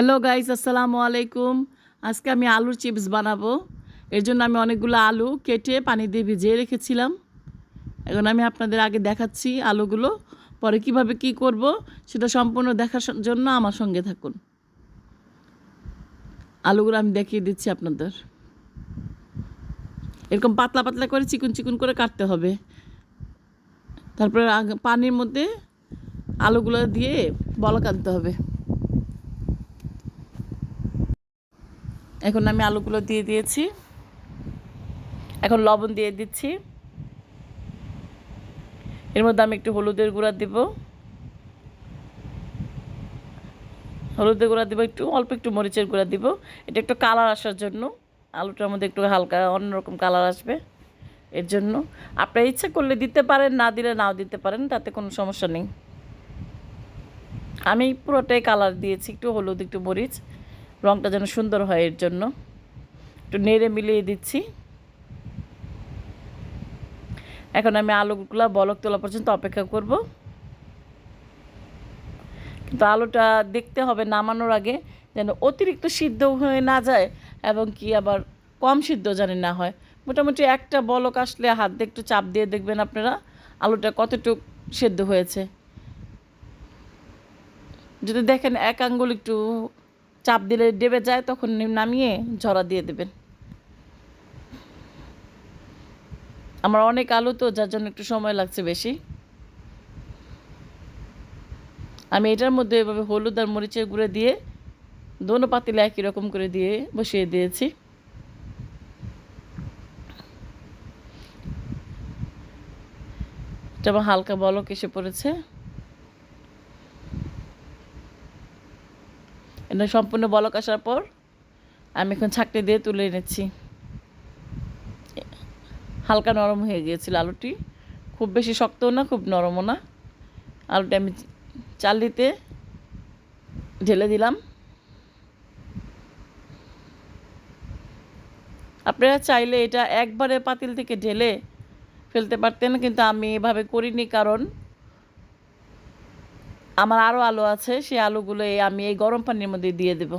Hello guys আসসালামু আলাইকুম আজকে আমি আলুর চিপস বানাবো। এর জন্য আমি অনেকগুলো আলু কেটে পানি দিয়ে ভিজিয়ে রেখেছিলাম। এখন আমি আপনাদের আগে দেখাচ্ছি আলুগুলো, পরে কীভাবে কি করব সেটা সম্পূর্ণ দেখার জন্য আমার সঙ্গে থাকুন। আলুগুলো আমি দেখিয়ে দিচ্ছি আপনাদের। এরকম পাতলা পাতলা করে চিকুন চিকুন করে কাটতে হবে। তারপরে পানির মধ্যে আলুগুলো দিয়ে বলক আনতে হবে। এখন আমি আলুগুলো দিয়ে দিয়েছি। এখন লবণ দিয়ে দিচ্ছি। এর মধ্যে আমি একটু হলুদের গুঁড়া দিব। হলুদের গুঁড়া দিব, একটু অল্প একটু মরিচের গুঁড়া দিব। এটা একটু কালার আসার জন্য। আলুটার মধ্যে একটু হালকা অন্যরকম কালার আসবে এর জন্য। আপনার ইচ্ছা করলে দিতে পারেন, না দিলে নাও দিতে পারেন, তাতে কোনো সমস্যা নেই। আমি পুরোটাই কালার দিয়েছি, একটু হলুদ, একটু মরিচ। রঙটা যেন সুন্দর হয় এর জন্য। একটু নেড়ে মিলিয়ে দিচ্ছি। এখন আমি আলুগুলো বলক তোলা পর্যন্ত অপেক্ষা করব। কিন্তু আলুটা দেখতে হবে নামানোর আগে যেন অতিরিক্ত সিদ্ধ হয়ে না যায় এবং কি আবার কম সিদ্ধ জানি না হয়। মোটামুটি একটা বলক আসলে হাত দিয়ে একটু চাপ দিয়ে দেখবেন আপনারা আলুটা কতটুক সেদ্ধ হয়েছে। যদি দেখেন এক আঙ্গুল একটু চাপ দিলে ডেবে যায়, তখন নামিয়ে ঝরা দিয়ে দেবেন। আমার অনেক আলু তো, যার জন্য একটু সময় লাগছে বেশি। আমি এটার মধ্যে এভাবে হলুদ আর মরিচের গুঁড়ো দিয়ে দোনো পাতিলে একই রকম করে দিয়ে বসিয়ে দিয়েছি। এটা আমার হালকা বলক এসে পড়েছে। এটা সম্পূর্ণ বলক আসার পর আমি এখন ছাকনি দিয়ে তুলে এনেছি। হালকা নরম হয়ে গিয়েছিল আলুটি। খুব বেশি শক্তও না, খুব নরমও না। আলুটা আমি চালিতে ঢেলে দিলাম। আপনারা চাইলে এটা একবারে পাতিল থেকে ঢেলে ফেলতে পারতেন, কিন্তু আমি এভাবে করিনি কারণ আমার আরও আলু আছে, সেই আলুগুলো আমি এই গরম পানির মধ্যে দিয়ে দেব।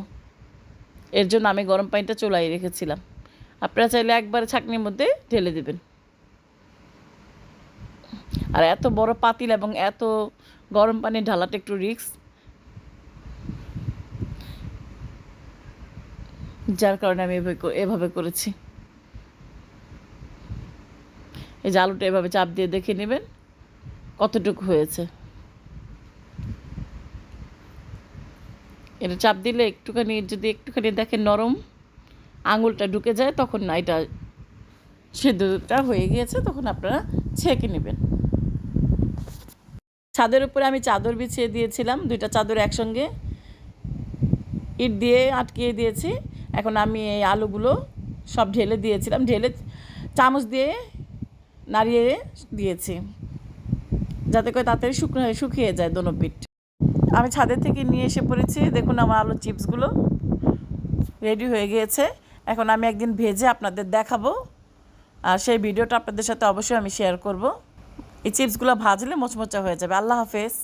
এর জন্য আমি গরম পানিটা চুলাই রেখেছিলাম। আপনারা চাইলে একবারে ছাকনির মধ্যে ঢেলে দেবেন। আর এত বড় পাতিল এবং এত গরম পানি ঢালাটা একটু রিক্স যার কারণে আমি এভাবে এভাবে করেছি। এই যে আলুটা এভাবে চাপ দিয়ে দেখে নেবেন কতটুকু হয়েছে। এটা চাপ দিলে একটুখানি, যদি একটুখানি দেখেন নরম আঙুলটা ঢুকে যায়, তখন না এটা সেদ্ধটা হয়ে গিয়েছে, তখন আপনারা ছেঁকে নেবেন। ছাদের উপরে আমি চাদর বিছিয়ে দিয়েছিলাম, দুইটা চাদর একসঙ্গে ইট দিয়ে আটকিয়ে দিয়েছি। এখন আমি এই আলুগুলো সব ঢেলে দিয়েছিলাম, ঢেলে চামচ দিয়ে নাড়িয়ে দিয়েছি, যাতে করে তাড়াতাড়ি শুকনো শুকিয়ে যায় দোনো পিঠ। আমি ছাদের থেকে নিয়ে এসে পড়েছি। দেখুন আমার আলুর চিপসগুলো রেডি হয়ে গিয়েছে। এখন আমি একদিন ভেজে আপনাদের দেখাবো। আর সেই ভিডিওটা আপনাদের সাথে অবশ্যই আমি শেয়ার করব। এই চিপসগুলো ভাজলে মোচমোচা হয়ে যাবে। আল্লাহ হাফেজ।